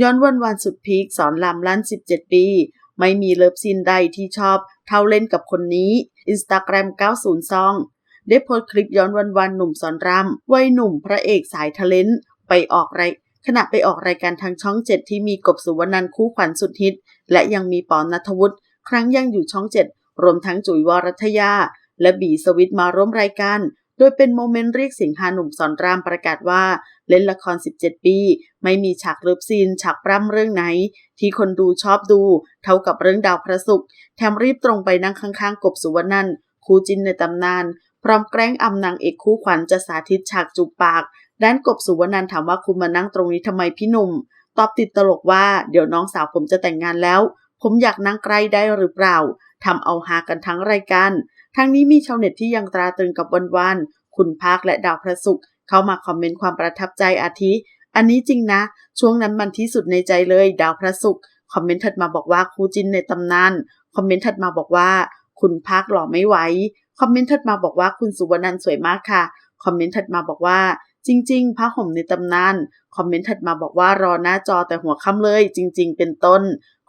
ย้อนวันวันสุดพีคสอนรามลั่น17 ปี ไม่มีเลิฟซีนใดที่ชอบ เท่าเล่นกับคนนี้ Instagram 90ซองได้โพสต์คลิปย้อนวันวันหนุ่มสอนรามวัยหนุ่มพระเอกสายทะเลนไปออกไรขณะไปออกรายการทางช่องเจ็ดที่มีกบสุวรรณันคู่ขวัญสุดฮิต และยังมีปอนนัทวุฒิครั้งยังอยู่ช่องเจ็ดรวมทั้งจุ๋ยวรัตยา และบีสวิตมาร่วมรายการ ดยเป็นโมเมนต์เรียกเสียงฮาหนุ่มสอนรามประกาศว่า เล่นละคร 17 ปี ไม่มีฉากเลิฟซีน ฉากปล้ำเรื่องไหน ที่คนดูชอบดู เท่ากับเรื่องดาวพระศุกร์แถมรีบตรงไปนั่งข้างๆ กบสุวรรณันคู่จินในตำนาน พร้อมแกล้งอำนางเอกคู่ขวัญจะสาธิตฉากจูบปาก ด้านกบสุวรรณันถามว่าคุณมานั่งตรงนี้ทำไมพี่หนุ่ม ตอบติดตลกว่าเดี๋ยวน้องสาวผมจะแต่งงานแล้ว ผมอยากนั่งใกล้ได้หรือเปล่าทำเอาฮากันทั้งรายการ ทั้งนี้มีชาวเน็ตที่ยังตราตรึงกับวันวันๆคุณภาคและดาวพระศุกร์เข้ามาคอมเมนต์ความประทับใจอาทิ อันนี้จริงนะ ช่วงนั้นมันที่สุดในใจเลย ดาวพระศุกร์คอมเมนต์ถัดมาบอกว่าคู่จินในตำนาน คอมเมนต์ถัดมาบอกว่า คุณภาคหล่อไม่ไหว คอมเมนต์ถัดมาบอกว่าคุณสุวรรณันสวยมากค่ะ คอมเมนต์ถัดมาบอกว่า จริงๆผ้าห่มในตำนาน คอมเมนต์ถัดมาบอกว่ารอหน้าจอแต่หัวค่ำเลย จริง ๆ เป็นต้น